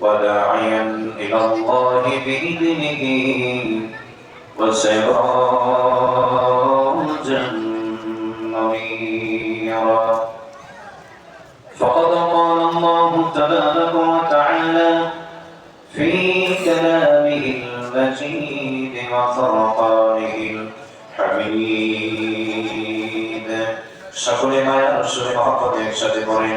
وداعيا إلى الله بإذنه وسراجا منيرا فقد قال الله تبارك وتعالى في كلامه المجيد وفرقانه الحميد সকলে মায়া রসুলের মহব্বত একসাথে পড়েন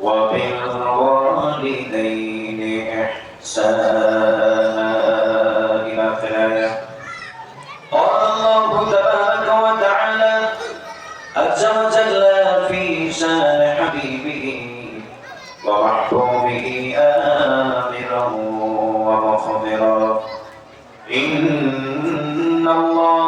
وبالوالدين إحسانا. إلى آخر قال الله تبارك وتعالى عز وجل في شان حبيبه ومحبوبه آمرا ومخبرا إن الله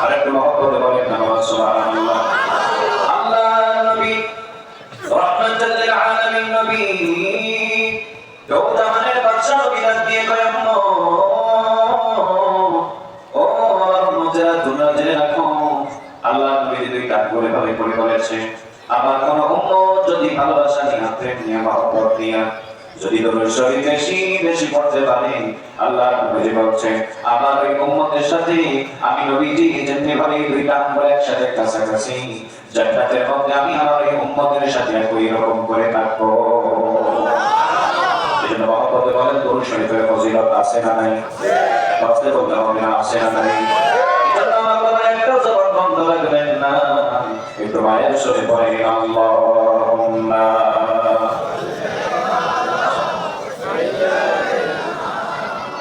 আর একটু মহব্বতে বলেন না আল্লাহ নবী রহমাতাল লিল দিয়ে কয় ও আমার উম্মতেরা তোমরা জেনে রাখো আল্লাহ নবী যদি ডাক করে ভাবে আমার কোন উম্মত যদি ভালোবাসা নিয়ে প্রেম নিয়ে মহব্বত নিয়ে যদি তোমরা শরীর বেশি বেশি করতে পারে আল্লাহ নবী বলছে আমার ওই উম্মতের সাথে আমি নবীজি যেমনি ভাবে দুইটা আঙ্গুল একসাথে কাছাকাছি মধ্যে আমি আমার ওই উম্মতের সাথে একই রকম করে থাকব। এজন্য বলেন ফজিলত আছে না নাই? বাঁচতে বলতে হবে না, আছে না নাই? একটা জবান বন্ধ রাখবেন না। একটু মায়ের সাথে পড়ে, আল্লাহুম্মা।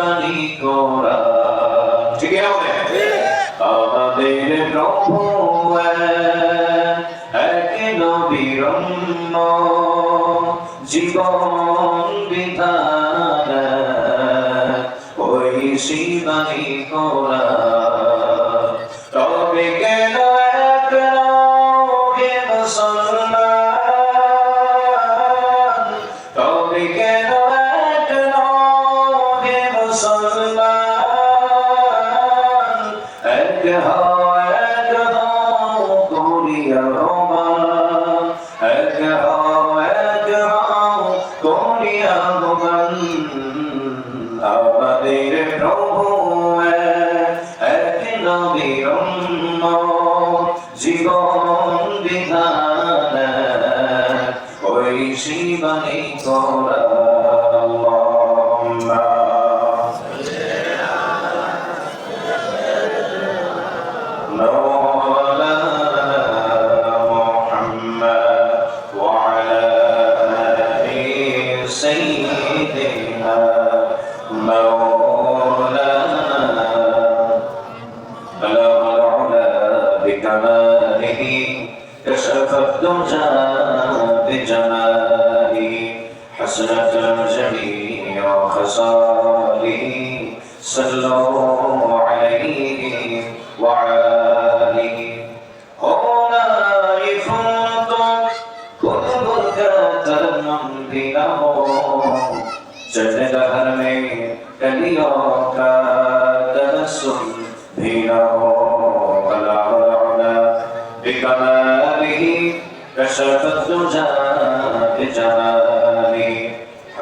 শিবানী গোরা ঠিক আছে আমাদের প্রভু এক জীবন বিধান। ওই শিবানী গোরা بجماله حسنة جميع خصاله صلوا عليه وعلى هنا يفوتك كل بركة من جنة हर में कलियों का तबस्सुम भी न हो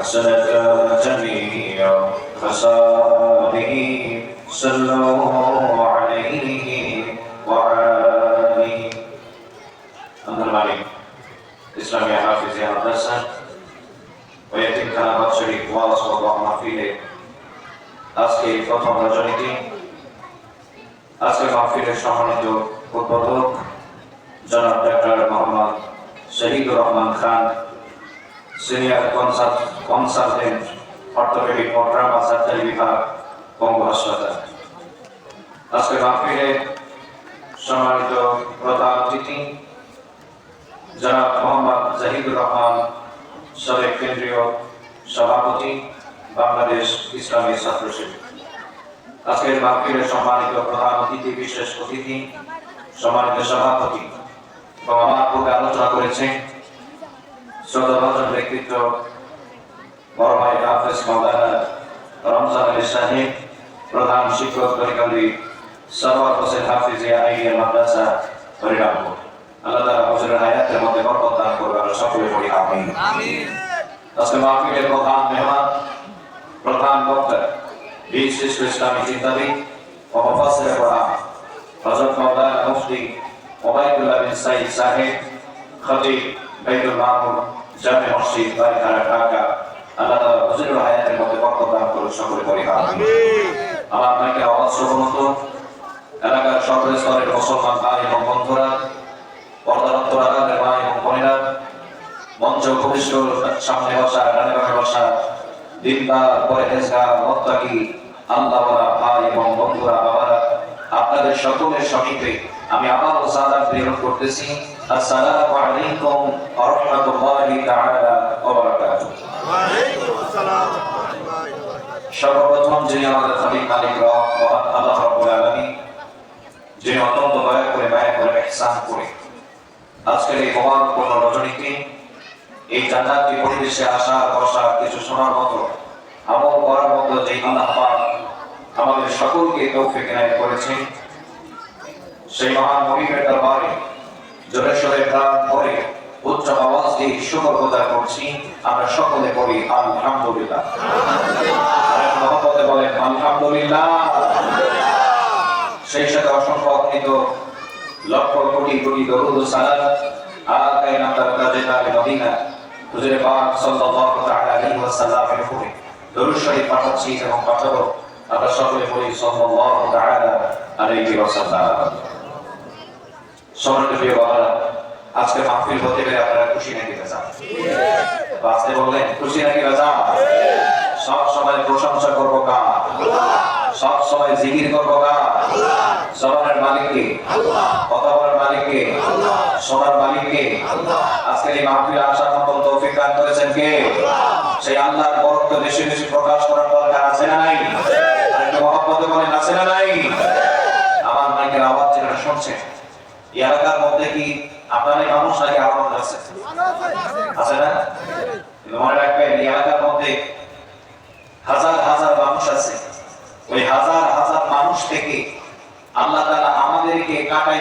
حسنت جميع خصاله صلوا عليه وعلى أما المالك إسلامي حافظ مدرسة ويتم كلامات شريف واس والله محفيله আজকে প্রথম রজনীতি আজকে মাহফিলের সম্মানিত উদ্বোধক জনাব doctor Mohammad Shahidur Rahman Khan senior consultant orthopaedic ও ট্রামা সার্জারি বিভাগ, বঙ্গ হাসপাতাল। আজকে মাহফিলে সম্মানিত প্রধান অতিথি, জনাব মোহাম্মদ জাহিদুর রহমান, সাবেক কেন্দ্রীয় সভাপতি, বাংলাদেশ ইসলামী ছাত্র শিবির আজকের মাহফিলের সম্মানিত প্রধান অতিথি, বিশেষ অতিথি, সম্মানিত সভাপতি এবং আমার পূর্বে আলোচনা করেছেন শ্রদ্ধাভাজন ব্যক্তিত্ব বড় ভাই হাফেজ মাওলানা রমজান সাহেব প্রধান শিক্ষক তরিকান্দি সরওয়ার হোসেন হাফিজিয়া আইডিয়া মাদ্রাসা হরিরামপুর আল্লাহ তাআলা হুজুরের হায়াতের মধ্যে বরকত দান করবে আমরা সকলে পড়ি আমিন। আজকে মাহফিলের প্রধান মেহমান, প্রধান বক্তা বিশিষ্ট ইসলামী চিন্তাবিদ ও মুফাসসির কোরআন হযরত মাওলানা মুফতি ওবাইদুল্লাহ বিন সাইদ সাহেব, খতিব বাইতুল মামুর জামে মসজিদ ঢাকা। আল্লাহ হায়াতের মধ্যে বরকত দান করুন সকলে আমিন। আমার আপনাকে আওয়াজ শ্রবণ এলাকার সকল স্তরের মুসলমান ভাই এবং বন্ধুরা পর্দারত্তর আগামের মা এবং বোনেরা মঞ্চ ভূমিষ্ঠ সামনে বসা ডানে বামে বসা দিনবা পরে হেসগা মত্তাকি আল্লাহওয়ালা ভাই এবং বন্ধুরা বাবারা আপনাদের সকলের সমীপে আমি আবারও সালাম প্রেরণ করতেছি। আসসালামু আলাইকুম ওয়া রাহমাতুল্লাহি তাআলা ওয়া বারাকাতুহু। সর্বপ্রথম যিনি আমাদের খালিক মালিক রব আল্লাহ রাব্বুল আলামিন, যিনি অত্যন্ত দয়া করে, মায়া করে, ইহসান করে আজকের এই মহানপূর্ণ রজনীতে এই জান্নাতি পরিবেশে আসা বসা কিছু শোনার মতো, আমল করার মতো যে আল্লাহ পাক আমাদের সকলকে তৌফিক এনায়েত করেছেন, সেই মহান মহিমের দরবারে জোরে সোরে প্রাণ ভরে উচ্চ আওয়াজ দিয়ে শুকর প্রদান করছি, আমরা সকলে বলি আলহামদুলিল্লাহ। মহব্বতে বলেন আলহামদুলিল্লাহ। সেই সাথে অসংখ্য অগণিত লক্ষ কোটি কোটি দরুদ ও সালাম। আকাই কাজে তালে মদিনা। হুজুরে পাক সাল্লাল্লাহু তাআলা আলাইহি ওয়াসাল্লামের উপরে দরুদ শরীফ পাঠাচ্ছি এবং পাঠাবো। আমরা সকলে বলি সাল্লাল্লাহু তাআলা আলাইহি ওয়াসাল্লাম। সম্মানিত প্রিয় বাবারা আজকে মাহফিল হতে পেরে আপনারা খুশি নাকি চান বাঁচতে বললেন, খুশি নাকি রাজা সব সময় প্রশংসা করব কার? সব সময় জিকির করব কার? জবানের মালিককে কথা বলার মালিককে মালিককে। আজকে এই মাহফিল আসার মতন তৌফিক দান করেছেন কে? সেই আল্লাহর বরত্ব বেশি বেশি প্রকাশ করার দরকার আছে না নাই? একটু বলেন, আছে না নাই? আমার মাইকের আওয়াজ যেটা শুনছে এলাকার মধ্যে কি আপনার এই মানুষ নাকি আরও মানুষ আছে আছে না কিন্তু মনে রাখবেন এই এলাকার মধ্যে হাজার হাজার মানুষ আছে ওই হাজার হাজার মানুষ থেকে আল্লাহ তাআলা আমাদেরকে কাটাই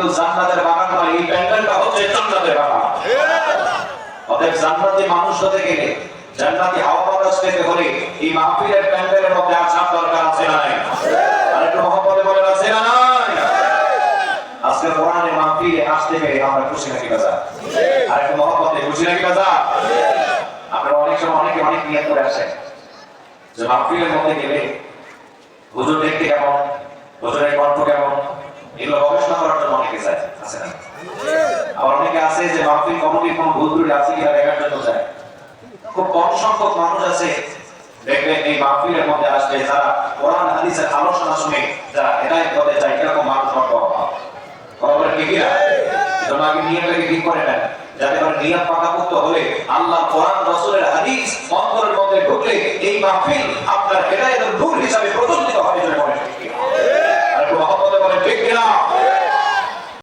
কিন্তু জান্নাতের বাগান নয়, এই প্যান্ডেলটা হচ্ছে জান্নাতের বাগান। অতএব জান্নাতি মানুষ হতে গেলে জান্নাতি হাওয়া বাতাস পেতে হলে এই মাহফিলের প্যান্ডেলের মধ্যে আসার দরকার আছে না নাই? আর একটু মহব্বতে বলেন, আছে না নাই? আজকে কোরআনের মাহফিলে আসতে পেরে আমরা খুশি নাকি বাজা আর মহব্বতে, খুশি নাকি বাজা আপনারা অনেক সময় অনেকে অনেক নিয়ত করে আসেন। যে মাহফিলের মধ্যে গেলে হুজুর দেখতে কেমন, হুজুরের কণ্ঠ কেমন এগুলো গবেষণা করার জন্য অনেকে যায় আবার অনেকে আছে যে মাহফিল কমিটির কোনো ভুল আছে কিনা দেখার জন্য যায় খুব কম সংখ্যক মানুষ আছে, দেখবেন এই মাহফিলের মধ্যে আসবে যারা কোরআন, হাদিসের আলোচনা শুনে যারা হেদায়েত হতে চায়, এরকম মানুষ কথা বলেন কি কিনা? এজন্য আগে নিয়মটাকে ঠিক করে নেন। যাতে করে নিয়ম পাকাপুক্ত হলে আল্লাহ কোরআন, রাসূলের হাদিস, অন্তরের মধ্যে ঢুকলে এই মাহফিল আপনার হেদায়েতের নূর হিসাবে இருக்கிறார்